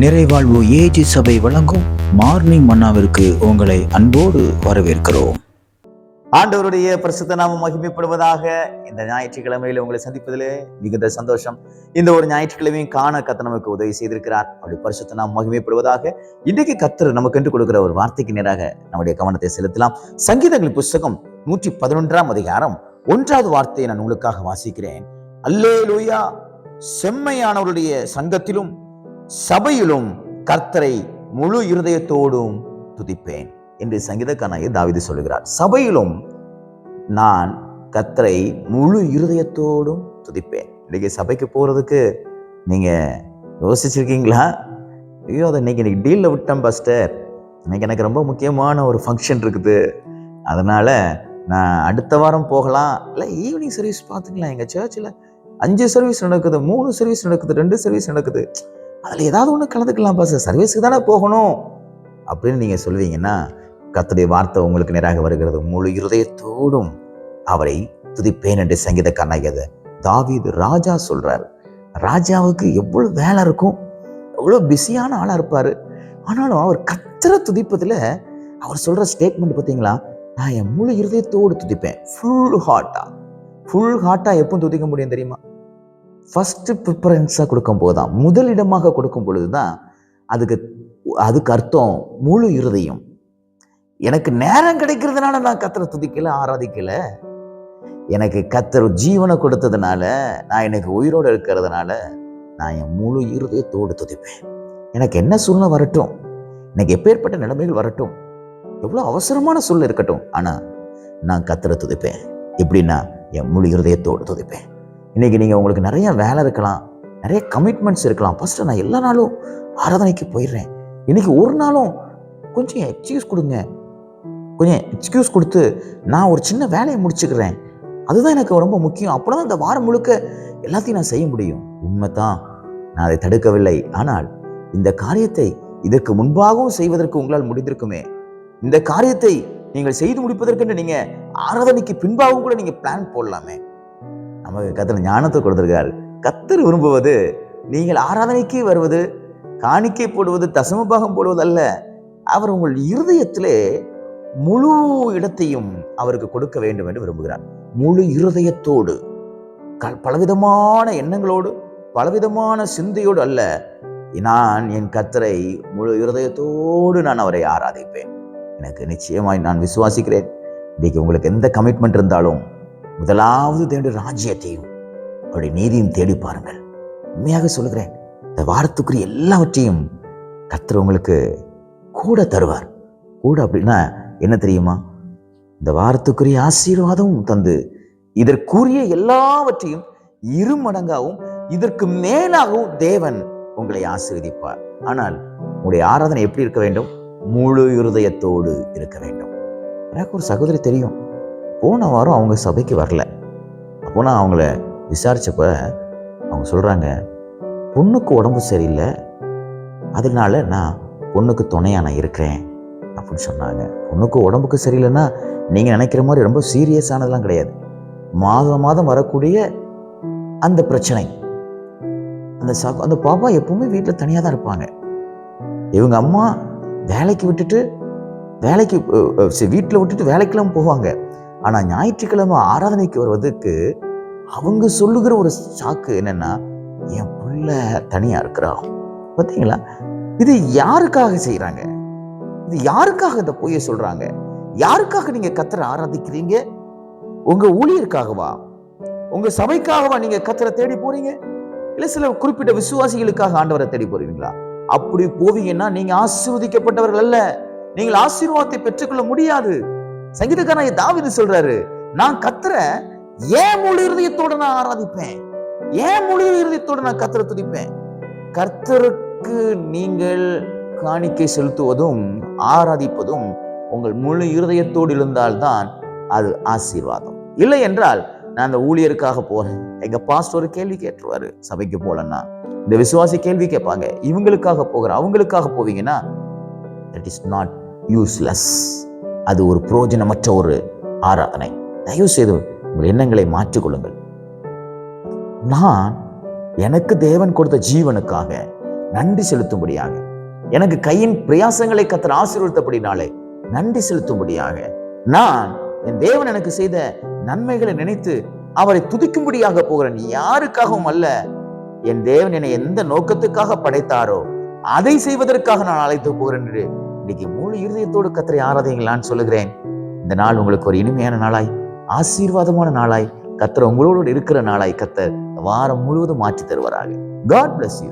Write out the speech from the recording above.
நிறைவாழ்வு AG சபை வழங்கும் morning மன்னாவிற்கு உங்களை அன்போடு வரவேற்கிறோம். ஆண்டவருடைய பரிசுத்த நாமம் மகிமைப்படுவதாக இந்த ஞாயிற்றுக்கிழமையில உங்களை சந்திப்பதிலே மிகுந்த சந்தோஷம். இந்த ஒரு ஞாயிற்றுக்கிழமையும் காண கத்த நமக்கு உதவி செய்திருக்கிறார். அப்படி பரிசுத்த நாம் மகிமைப்படுவதாக இன்றைக்கு கத்தர் நமக்கு என்று கொடுக்கிற ஒரு வார்த்தைக்கு நேராக நம்முடைய கவனத்தை செலுத்தலாம். சங்கீதங்கள் புஸ்தகம் நூற்றி பதினொன்றாம் அதிகாரம் ஒன்றாவது வார்த்தையை நான் உங்களுக்காக வாசிக்கிறேன். அல்லேலூயா. செம்மையானவருடைய சங்கத்திலும் சபையிலும் கர்த்தரை முழு இருதயத்தோடும் துதிப்பேன் என்று சங்கீதக்கானாய தாவிது சொல்லுகிறார். சபையிலும் நான் கர்த்தரை முழு இருதயத்தோடும் துதிப்பேன். இன்றைக்கி சபைக்கு போகிறதுக்கு நீங்கள் யோசிச்சிருக்கீங்களா? ஐயோ அதை இன்னைக்கு இன்றைக்கி டீலில் விட்டேன் பஸ்டர் இன்னைக்கு எனக்கு ரொம்ப முக்கியமான ஒரு ஃபங்க்ஷன் இருக்குது. அதனால் நான் அடுத்த வாரம் போகலாம். இல்லை ஈவினிங் சர்வீஸ் பார்த்துக்கலாம். எங்கள் சர்ச்சில் அஞ்சு சர்வீஸ் நடக்குது மூணு சர்வீஸ் நடக்குது ரெண்டு சர்வீஸ் நடக்குது. அதில் ஏதாவது ஒன்று கலந்துக்கலாம் பாஸ் சர்வீஸுக்கு தானே போகணும். அப்படின்னு நீங்கள் சொல்வீங்கன்னா கத்துடைய வார்த்தை உங்களுக்கு நேராக வருகிறது. முழு இருதயத்தோடும் அவரை துதிப்பேன் என்று சங்கீத சங்கீதக்காரனாகியது தாவீது ராஜா சொல்கிறார் ராஜாவுக்கு எவ்வளோ வேலை இருக்கும்? எவ்வளோ பிஸியான ஆளாக இருப்பார். ஆனாலும் அவர் கத்திர துதிப்பதில் அவர் சொல்கிற ஸ்டேட்மெண்ட் பார்த்தீங்களா? நான் என் முழு இருதயத்தோடு துதிப்பேன். ஃபுல் ஹார்ட்டாக ஃபுல் ஹார்ட்டாக எப்போ துதிக்க முடியும் தெரியுமா? ஃபஸ்ட்டு ப்ரிஃபரன்ஸாக கொடுக்கும்போது தான் முதலிடமாக கொடுக்கும் பொழுது தான் அதுக்கு அதுக்கு அர்த்தம் முழு இருதயம். எனக்கு நேரம் கிடைக்கிறதுனால நான் கத்தரை துதிக்கலை ஆராதிக்கலை. எனக்கு கத்தர் ஜீவனை கொடுத்ததுனால நான் எனக்கு உயிரோடு இருக்கிறதுனால நான் என் முழு இருதயத்தோடு துதிப்பேன். எனக்கு என்ன சூழ்நிலை வரட்டும்? எனக்கு எப்பேற்பட்ட நிலைமைகள் வரட்டும்? எவ்வளோ அவசரமான சூழ்நிலை இருக்கட்டும். ஆனால் நான் கத்தரை துதிப்பேன். எப்படின்னா என் முழு இருதயத்தோடு துதிப்பேன். இன்றைக்கி நீங்கள் உங்களுக்கு நிறைய வேலை இருக்கலாம் நிறைய கமிட்மெண்ட்ஸ் இருக்கலாம். ஃபஸ்ட்டு நான் எல்லா நாளும் ஆராதனைக்கு போயிடுறேன். இன்றைக்கி ஒரு நாளும் கொஞ்சம் எக்ஸ்கியூஸ் கொடுங்க. கொஞ்சம் எக்ஸ்கியூஸ் கொடுத்து நான் ஒரு சின்ன வேலையை முடிச்சுக்கிறேன். அதுதான் எனக்கு ரொம்ப முக்கியம். அப்போ தான் இந்த வாரம் முழுக்க எல்லாத்தையும் நான் செய்ய முடியும். உண்மை தான் நான் அதை தடுக்கவில்லை. ஆனால் இந்த காரியத்தை இதற்கு முன்பாகவும் செய்வதற்கு உங்களால் முடிந்திருக்குமே. இந்த காரியத்தை நீங்கள் செய்து முடிப்பதற்கென்று நீங்கள் ஆராதனைக்கு பின்பாகவும் கூட நீங்கள் பிளான் போடலாமே. நமக்கு கத்தர் ஞானத்தை கொடுத்திருக்காரு. கத்தர் விரும்புவது நீங்கள் ஆராதனைக்கு வருவது காணிக்கை போடுவது தசமபாகம் போடுவது அல்ல. அவர் உங்கள் இருதயத்திலே முழு இடத்தையும் அவருக்கு கொடுக்க வேண்டும் என்று விரும்புகிறார். முழு இருதயத்தோடு க- பலவிதமான எண்ணங்களோடு பலவிதமான சிந்தையோடு அல்ல. நான் என் கத்தரை முழு இருதயத்தோடு நான் அவரை ஆராதிப்பேன். எனக்கு நிச்சயமாய் நான் விசுவாசிக்கிறேன். இன்னைக்கு உங்களுக்கு எந்த கமிட்மெண்ட் இருந்தாலும் முதலாவது தேடி ராஜ்யத்தையும் அவருடைய நீதியும் தேடி பாருங்கள். உண்மையாக சொல்லுகிறேன் இந்த வாரத்துக்குரிய எல்லாவற்றையும் கர்த்தர் உங்களுக்கு கூட தருவார். கூட அப்படின்னா என்ன தெரியுமா? இந்த வாரத்துக்குரிய ஆசீர்வாதமும் தந்து இதற்குரிய எல்லாவற்றையும் இரு மடங்காகவும் இதற்கு மேலாகவும் தேவன் உங்களை ஆசீர்வதிப்பார். ஆனால் உங்களுடைய ஆராதனை எப்படி இருக்க வேண்டும்? முழு இருதயத்தோடு இருக்க வேண்டும். எனக்கு ஒரு சகோதரி தெரியும். போன வாரம் அவங்க சபைக்கு வரல. அப்போ நான் அவங்கள விசாரித்தப்ப அவங்க சொல்கிறாங்க பொண்ணுக்கு உடம்பு சரியில்லை. அதனால நான் பொண்ணுக்கு துணையாக நான் இருக்கிறேன். அப்படின்னு சொன்னாங்க. பொண்ணுக்கு உடம்புக்கு சரியில்லைன்னா நீங்கள் நினைக்கிற மாதிரி ரொம்ப சீரியஸானதெல்லாம் கிடையாது. மாதம் மாதம் வரக்கூடிய அந்த பிரச்சனை. அந்த சக அந்த பாப்பா எப்பவுமே வீட்டில் தனியாக தான் இருப்பாங்க. இவங்க அம்மா வேலைக்கு விட்டுட்டு வேலைக்கு வீட்டில் விட்டுட்டு வேலைக்கெல்லாம் போவாங்க. ஆனால் ஞாயிற்றுக்கிழமை ஆராதனைக்கு வருவதற்கு அவங்க சொல்லுகிற ஒரு சாக்கு என்னென்னா என் புள்ள தனியாக இருக்கிறான் பார்த்தீங்களா? இது யாருக்காக செய்கிறாங்க இது யாருக்காக இந்த பொய்யை சொல்கிறாங்க யாருக்காக நீங்கள் கத்தரை ஆராதிக்கிறீங்க? உங்கள் ஊழியருக்காகவா? உங்கள் சபைக்காகவா நீங்கள் கத்தரை தேடி போகிறீங்க இல்லை சில குறிப்பிட்ட விசுவாசிகளுக்காக ஆண்டவரை தேடி போறீங்களா? அப்படி போவீங்கன்னா நீங்கள் ஆசீர்வதிக்கப்பட்டவர்கள் அல்ல. நீங்கள் ஆசீர்வாதத்தை பெற்றுக்கொள்ள முடியாது. சங்கீதக்காரன் தாவிது சொல்றாரு நான் கத்துற ஏன் முழு இருதயத்தோட நான் ஆராதிப்பேன். ஏன் முழு இருதயத்தோட நான் கத்துற துதிப்பேன். கர்த்தருக்கு நீங்கள் காணிக்கை செலுத்துவதும் ஆராதிப்பதும் உங்கள் முழு இருதயத்தோடு இருந்தால்தான் அது ஆசீர்வாதம். இல்லை என்றால் நான் அந்த ஊழியருக்காக போறேன். எங்க பாஸ்டர் கேள்வி கேட்டுருவாரு சபைக்கு போலன்னா. இந்த விசுவாசி கேள்வி கேட்பாங்க இவங்களுக்காக போகிற அவங்களுக்காக போவீங்கன்னா தட் இஸ் நாட் யூஸ்லெஸ் அது ஒரு பிரயோஜனமற்ற ஒரு ஆராதனை. தயவு செய்து உங்கள் எண்ணங்களை மாற்றிக்கொள்ளுங்கள். நான் எனக்கு தேவன் கொடுத்த ஜீவனுக்காக நன்றி செலுத்தும்படியாக எனக்கு கையின் பிரயாசங்களை கத்திர ஆசீர்வதித்தபடினாலே நன்றி செலுத்தும்படியாக நான் என் தேவன் எனக்கு செய்த நன்மைகளை நினைத்து அவரை துதிக்கும்படியாக போகிறேன் யாருக்காகவும் அல்ல என் தேவன் என்னை எந்த நோக்கத்துக்காக படைத்தாரோ அதை செய்வதற்காக நான் அழைத்து போகிறேன் என்று இன்னைக்கு முழு இருதயத்தோடு கத்தரை ஆராதைங்கள் சொல்லுகிறேன். இந்த நாள் உங்களுக்கு ஒரு இனிமையான நாளாய் ஆசீர்வாதமான நாளாய் கத்தர் உங்களோடு இருக்கிற நாளாய் கத்தர் வாரம் முழுவதும் மாற்றி தருவாராக. God bless you